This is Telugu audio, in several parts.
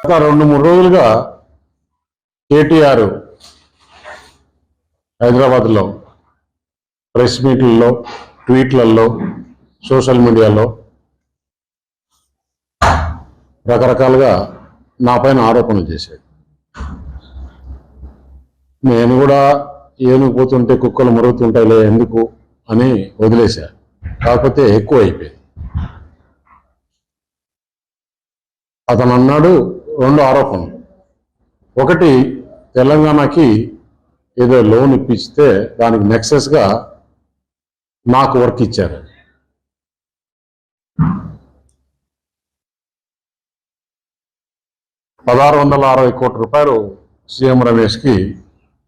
గత రెండు మూడు రోజులుగా కేటీఆర్ హైదరాబాద్లో ప్రెస్ మీట్లలో ట్వీట్లలో సోషల్ మీడియాలో రకరకాలుగా నా పైన ఆరోపణలు చేశాడు. నేను కూడా ఏనుగు పోతుంటే కుక్కలు మురుగుతుంటాయిలే ఎందుకు అని వదిలేశా. కాకపోతే ఎక్కువ అయిపోయింది అతను అన్నాడు రెండు ఆరోపణలు. ఒకటి తెలంగాణకి ఏదో లోన్ ఇప్పిస్తే దానికి నెక్సెస్గా నాకు వర్క్ ఇచ్చారు. పదహారు వందల అరవై కోట్ల రూపాయలు సీఎం రమేష్కి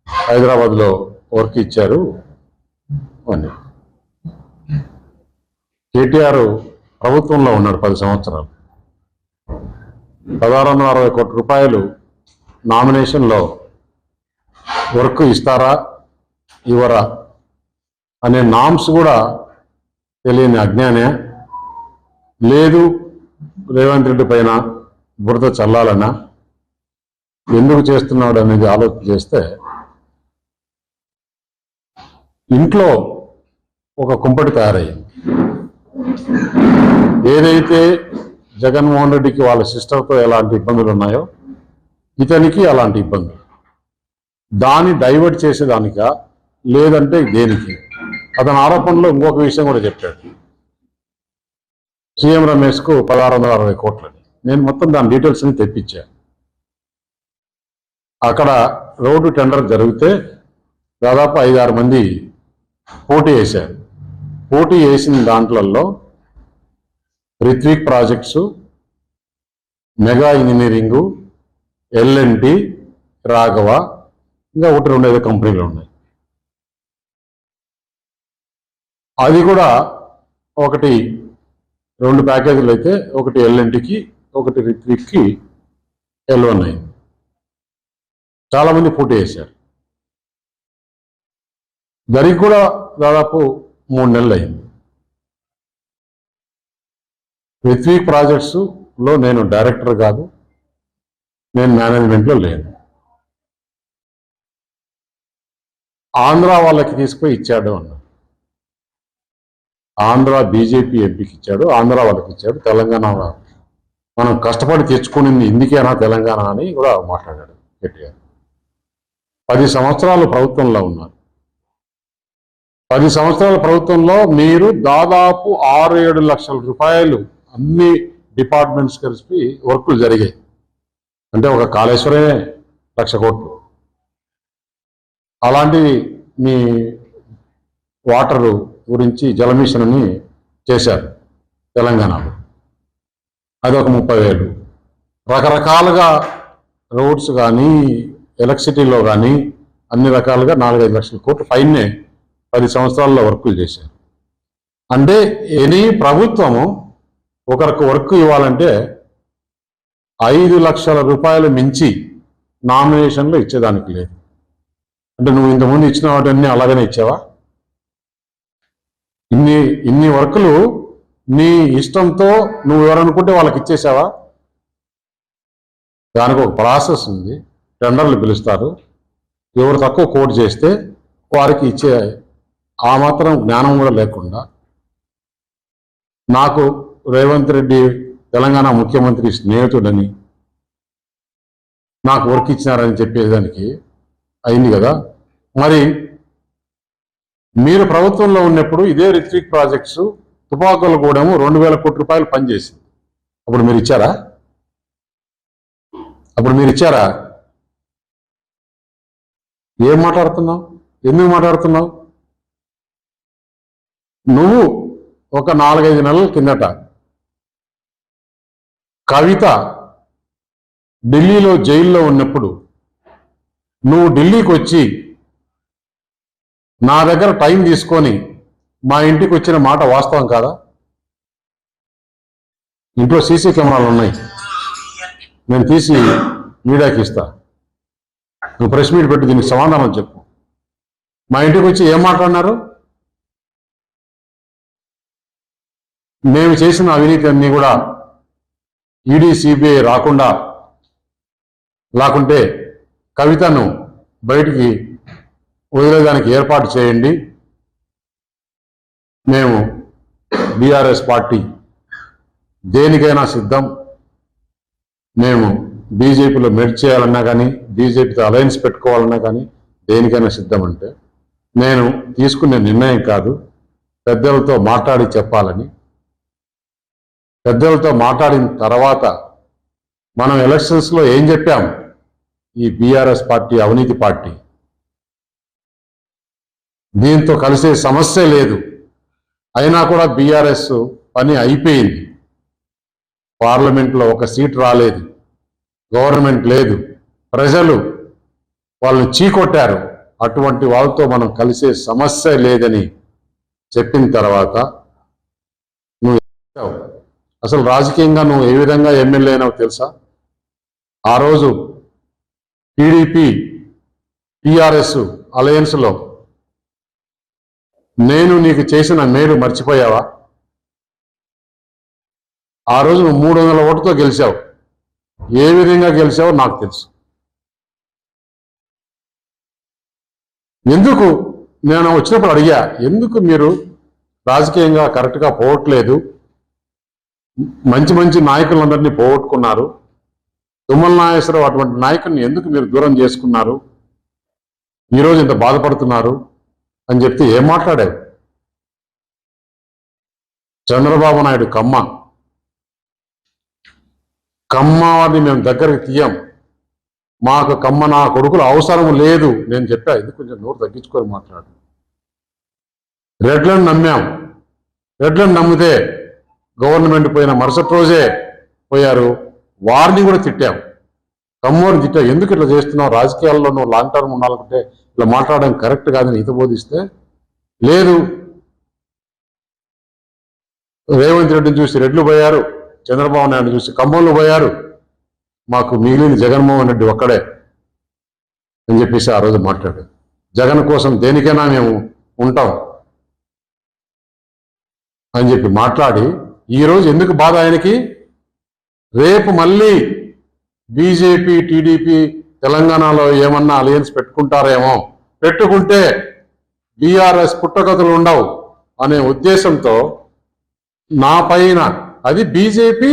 హైదరాబాద్లో వర్క్ ఇచ్చారు అని. కేటీఆర్ ప్రభుత్వంలో ఉన్నాడు పది సంవత్సరాలు. పదహారు వందల అరవై కోట్ల రూపాయలు నామినేషన్లో వర్క్ ఇస్తారా ఇవ్వరా అనే నామ్స్ కూడా తెలియని అజ్ఞానే. లేదు రేవంత్ రెడ్డి పైన బురద చల్లాలన్నా ఎందుకు చేస్తున్నాడు అనేది ఆలోచన చేస్తే ఇంట్లో ఒక కుంపటి తయారయ్యింది. ఏదైతే జగన్మోహన్ రెడ్డికి వాళ్ళ సిస్టర్తో ఎలాంటి ఇబ్బందులు ఉన్నాయో ఇతనికి అలాంటి ఇబ్బందులు. దాన్ని డైవర్ట్ చేసేదానిక లేదంటే దేనికి? అతని ఆరోపణలో ఇంకొక విషయం కూడా చెప్పాడు. సీఎం రమేష్కు పదహారు వందల అరవై కోట్లని. నేను మొత్తం దాని డీటెయిల్స్ని తెప్పించాను తెప్పించా. అక్కడ రోడ్డు టెండర్ జరిగితే దాదాపు ఐదారు మంది పోటీ వేశారు. పోటీ వేసిన దాంట్లలో Ritwik projects mega engineering L N T Raghava ఇంకా ఒకటి రెండు ఐదు కంపెనీలు ఉన్నాయి. అది కూడా ఒకటి రెండు ప్యాకేజీలు అయితే ఒకటి ఎల్ఎన్టీకి ఒకటి రిత్విక్కి ఎల్ వన్ అయింది. చాలామంది పోటీ చేశారు. జరిగి కూడా దాదాపు మూడు నెలలు అయింది. పృథ్వీ ప్రాజెక్ట్స్లో నేను డైరెక్టర్ కాదు నేను మేనేజ్మెంట్లో లేను. ఆంధ్ర వాళ్ళకి తీసుకుపోయి ఇచ్చాడు అన్నారు ఆంధ్ర బీజేపీ ఎంపీకి ఇచ్చాడు ఆంధ్ర వాళ్ళకి ఇచ్చాడు తెలంగాణ మనం కష్టపడి తెచ్చుకునింది ఇందుకేనా తెలంగాణ అని కూడా మాట్లాడాడు కేటీఆర్. పది సంవత్సరాలు ప్రభుత్వంలో ఉన్నారు. పది సంవత్సరాల ప్రభుత్వంలో మీరు దాదాపు ఆరు ఏడు లక్షల రూపాయలు అన్ని డిపార్ట్మెంట్స్ కలిసి వర్కులు జరిగాయి. అంటే ఒక కాళేశ్వరమే లక్ష కోట్లు. అలాంటి మీ వాటరు గురించి జలమిషన్ అని చేశారు తెలంగాణలో. అది ఒక ముప్పై వేలు. రకరకాలుగా రోడ్స్ కానీ ఎలక్ట్రిసిటీలో కానీ అన్ని రకాలుగా నాలుగైదు లక్షల కోట్లు పైనే పది సంవత్సరాల్లో వర్కులు చేశారు. అంటే ఎనీ ప్రభుత్వము ఒకరికి వర్క్ ఇవ్వాలంటే ఐదు లక్షల రూపాయలు మించి నామినేషన్లు ఇచ్చేదానికి లేదు. అంటే నువ్వు ఇంతకుముందు ఇచ్చిన వాటన్నీ అలాగనే ఇచ్చావా? ఇన్ని ఇన్ని వర్కులు నీ ఇష్టంతో నువ్వు ఎవరనుకుంటే వాళ్ళకి ఇచ్చేసావా? దానికి ఒక ప్రాసెస్ ఉంది. టెండర్లు పిలుస్తారు. ఎవరు తక్కువ కోట్ చేస్తే వారికి ఇచ్చే ఆ మాత్రం జ్ఞానం కూడా లేకుండా నాకు రేవంత్ రెడ్డి తెలంగాణ ముఖ్యమంత్రి స్నేహితుడని నాకు వర్క్ ఇచ్చినారని చెప్పేదానికి అయింది కదా. మరి మీరు ప్రభుత్వంలో ఉన్నప్పుడు ఇదే రిత్విక్ ప్రాజెక్ట్స్ తుపాకులు కూడా రెండు వేల కోట్ల రూపాయలు పనిచేసింది. అప్పుడు మీరు ఇచ్చారా? అప్పుడు మీరు ఇచ్చారా? ఏం మాట్లాడుతున్నావు? ఎందుకు మాట్లాడుతున్నావు? నువ్వు ఒక నాలుగైదు నెలల కిందట కవిత ఢిల్లీలో జైల్లో ఉన్నప్పుడు నువ్వు ఢిల్లీకి వచ్చి నా దగ్గర టైం తీసుకొని మా ఇంటికి వచ్చిన మాట వాస్తవం కాదా? ఇంట్లో సీసీ కెమెరాలు ఉన్నాయి. నేను తీసి మీడియాకి ఇస్తా. నువ్వు ప్రెస్ మీట్ పెట్టి దీనికి సమాధానం చెప్పు. మా ఇంటికి వచ్చి ఏం మాట్లాడినారు? మేము చేసిన అవినీతి అన్ని కూడా ఈడీ సిబిఐ రాకుండా లేకుంటే కవితను బయటికి వదిలేదానికి ఏర్పాటు చేయండి. మేము బీఆర్ఎస్ పార్టీ దేనికైనా సిద్ధం. మేము బీజేపీలో మెర్జ్ చేయాలన్నా కానీ బీజేపీతో అలయన్స్ పెట్టుకోవాలన్నా కానీ దేనికైనా సిద్ధం అంటే నేను తీసుకునే నిర్ణయం కాదు పెద్దలతో మాట్లాడి చెప్పాలని పెద్దలతో మాట్లాడిన తర్వాత మనం ఎలక్షన్స్లో ఏం చెప్పాం? ఈ బీఆర్ఎస్ పార్టీ అవినీతి పార్టీ. దీంతో కలిసే సమస్య లేదు. అయినా కూడా బీఆర్ఎస్ పని అయిపోయింది. పార్లమెంట్లో ఒక సీట్ రాలేదు. గవర్నమెంట్ లేదు. ప్రజలు వాళ్ళని చీకొట్టారు. అటువంటి వాళ్ళతో మనం కలిసే సమస్య లేదని చెప్పిన తర్వాత అసలు రాజకీయంగా నువ్వు ఏ విధంగా ఎమ్మెల్యే అయినావు తెలుసా? ఆ రోజు టీడీపీ టీఆర్ఎస్ అలయన్స్లో నేను నీకు చేసిన మేలు మర్చిపోయావా? ఆ రోజు నువ్వు మూడు వందల ఓటుతో గెలిచావు. ఏ విధంగా గెలిచావో నాకు తెలుసు. ఎందుకు? నేను వచ్చినప్పుడు అడిగా ఎందుకు మీరు రాజకీయంగా కరెక్ట్గా పోవట్లేదు? మంచి మంచి నాయకులందరినీ పోగొట్టుకున్నారు. తుమ్మల నాగేశ్వరరావు అటువంటి నాయకుడిని ఎందుకు మీరు దూరం చేసుకున్నారు? ఈరోజు ఇంత బాధపడుతున్నారు అని చెప్తే ఏం మాట్లాడావు చంద్రబాబు నాయుడు కమ్మ. కమ్మని మేము దగ్గరికి తీయం. మాకు కమ్మ నా కొడుకులు అవసరం లేదు. నేను చెప్పా ఇది కొంచెం నోరు తగ్గించుకొని మాట్లాడు. రెడ్లను నమ్మాం. రెడ్లను నమ్మితే గవర్నమెంట్ పోయిన మరుసటి రోజే పోయారు. వారిని కూడా తిట్టాం. కమ్మోని తిట్టాం. ఎందుకు ఇట్లా చేస్తున్నావు? రాజకీయాల్లో నువ్వు లాంగ్ టర్మ్ ఉండాలనుకుంటే ఇట్లా మాట్లాడడం కరెక్ట్ కాదని హితబోధిస్తే లేదు. రేవంత్ రెడ్డిని చూసి రెడ్లు పోయారు. చంద్రబాబు నాయుడు చూసి కమ్మోళ్ళు పోయారు. మాకు మిగిలిన జగన్మోహన్ రెడ్డి ఒక్కడే అని చెప్పేసి ఆ రోజు మాట్లాడాడు జగన్ కోసం దేనికైనా మేము ఉంటాం అని చెప్పి మాట్లాడి ఈ రోజు ఎందుకు బాధ ఆయనకి? రేపు మళ్ళీ బీజేపీ టీడీపీ తెలంగాణలో ఏమన్నా అలయన్స్ పెట్టుకుంటారేమో. పెట్టుకుంటే బీఆర్ఎస్ పుట్టగతులు ఉండవు అనే ఉద్దేశంతో నా పైన అది బీజేపీ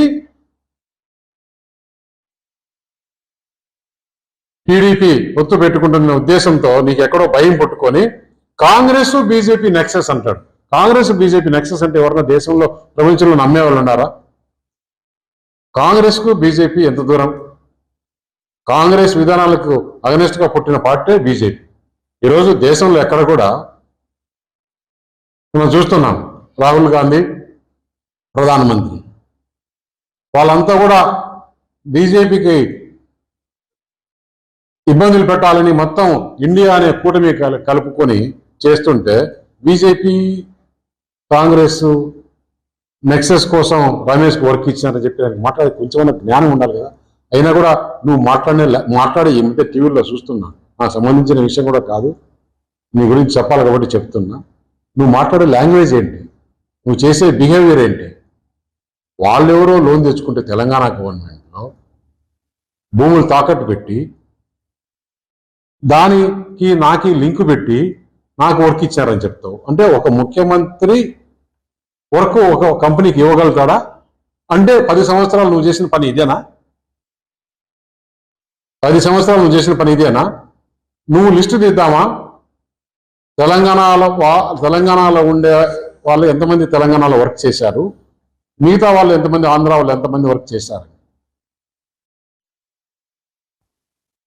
టీడీపీ ఒత్తు పెట్టుకుంటున్న ఉద్దేశంతో నీకు ఎక్కడో భయం పుట్టుకొని కాంగ్రెస్ బీజేపీ నెక్సెస్ అంటాడు. కాంగ్రెస్ బీజేపీ నెక్సెస్ అంటే ఎవరన్నా దేశంలో ప్రపంచంలో నమ్మే వాళ్ళు ఉన్నారా కాంగ్రెస్కు బీజేపీ ఎంత దూరం? కాంగ్రెస్ విధానాలకు అగనెస్ట్గా పుట్టిన పార్టీ బీజేపీ. ఈరోజు దేశంలో ఎక్కడ కూడా మనం చూస్తున్నాం రాహుల్ గాంధీ ప్రధానమంత్రి. వాళ్ళంతా కూడా బీజేపీకి ఇబ్బందులు పెట్టాలని మొత్తం ఇండియా అనే కూటమి కలుపుకొని చేస్తుంటే బీజేపీ కాంగ్రెస్ నెక్సెస్ కోసం రమేష్ వర్క్ ఇచ్చినారని చెప్పి నాకు మాట్లాడే కొంచెమైనా జ్ఞానం ఉండాలి కదా. అయినా కూడా నువ్వు మాట్లాడే మాట్లాడే ఈ టీవీలో చూస్తున్నా. నాకు సంబంధించిన విషయం కూడా కాదు. నీ గురించి చెప్పాలి కాబట్టి చెప్తున్నా. నువ్వు మాట్లాడే లాంగ్వేజ్ ఏంటి? నువ్వు చేసే బిహేవియర్ ఏంటి? వాళ్ళెవరో లోన్ తెచ్చుకుంటే తెలంగాణ గవర్నమెంట్లో భూములు తాకట్టు పెట్టి దానికి నాకి లింక్ పెట్టి నాకు వర్క్ ఇచ్చారని చెప్తావు. అంటే ఒక ముఖ్యమంత్రి వర్క్ ఒక కంపెనీకి ఇవ్వగలుగుతాడా? అంటే పది సంవత్సరాలు నువ్వు చేసిన పని ఇదేనా? పది సంవత్సరాలు నువ్వు చేసిన పని ఇదేనా? నువ్వు లిస్టు తీద్దామా? తెలంగాణలో వా- తెలంగాణలో ఉండే వాళ్ళు ఎంతమంది తెలంగాణలో వర్క్ చేశారు? మిగతా వాళ్ళు ఎంతమంది ఆంధ్ర వాళ్ళు ఎంతమంది వర్క్ చేశారు?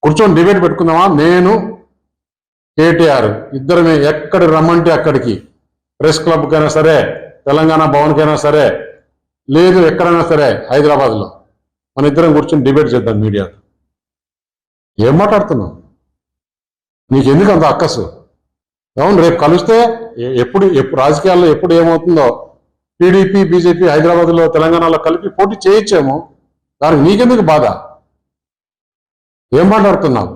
కూర్చొని డిబేట్ పెట్టుకుందామా? నేను కేటీఆర్ ఇద్దరమే ఎక్కడ రమ్మంటే అక్కడికి. ప్రెస్ క్లబ్కైనా సరే తెలంగాణ భవన్కైనా సరే లేదు ఎక్కడైనా సరే హైదరాబాద్లో. మన ఇద్దరం కూర్చొని డిబేట్ చేద్దాం మీడియా. ఏం మాట్లాడుతున్నావు? నీకు ఎందుకు అంత అక్కసు? అవును రేపు కలిస్తే ఎప్పుడు ఎప్పుడు రాజకీయాల్లో ఎప్పుడు ఏమవుతుందో టీడీపీ బీజేపీ హైదరాబాద్లో తెలంగాణలో కలిపి పోటీ చేయొచ్చేమో దానికి నీకెందుకు బాధ? ఏం మాట్లాడుతున్నావు?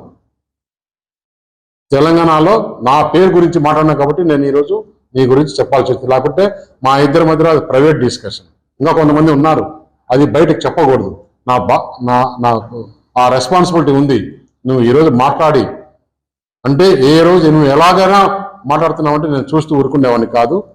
తెలంగాణలో నా పేరు గురించి మాట్లాడినా కాబట్టి నేను ఈరోజు నీ గురించి చెప్పాల్సి వచ్చింది. లేకుంటే మా ఇద్దరి మధ్యలో అది ప్రైవేట్ డిస్కషన్. ఇంకా కొంతమంది ఉన్నారు. అది బయటకు చెప్పకూడదు. నా బా నా నాకు ఆ రెస్పాన్సిబిలిటీ ఉంది. నువ్వు ఈరోజు మాట్లాడి. అంటే ఏ రోజు నువ్వు ఎలాగైనా మాట్లాడుతున్నావు అంటే నేను చూస్తూ ఊరుకునేవాడిని కాదు.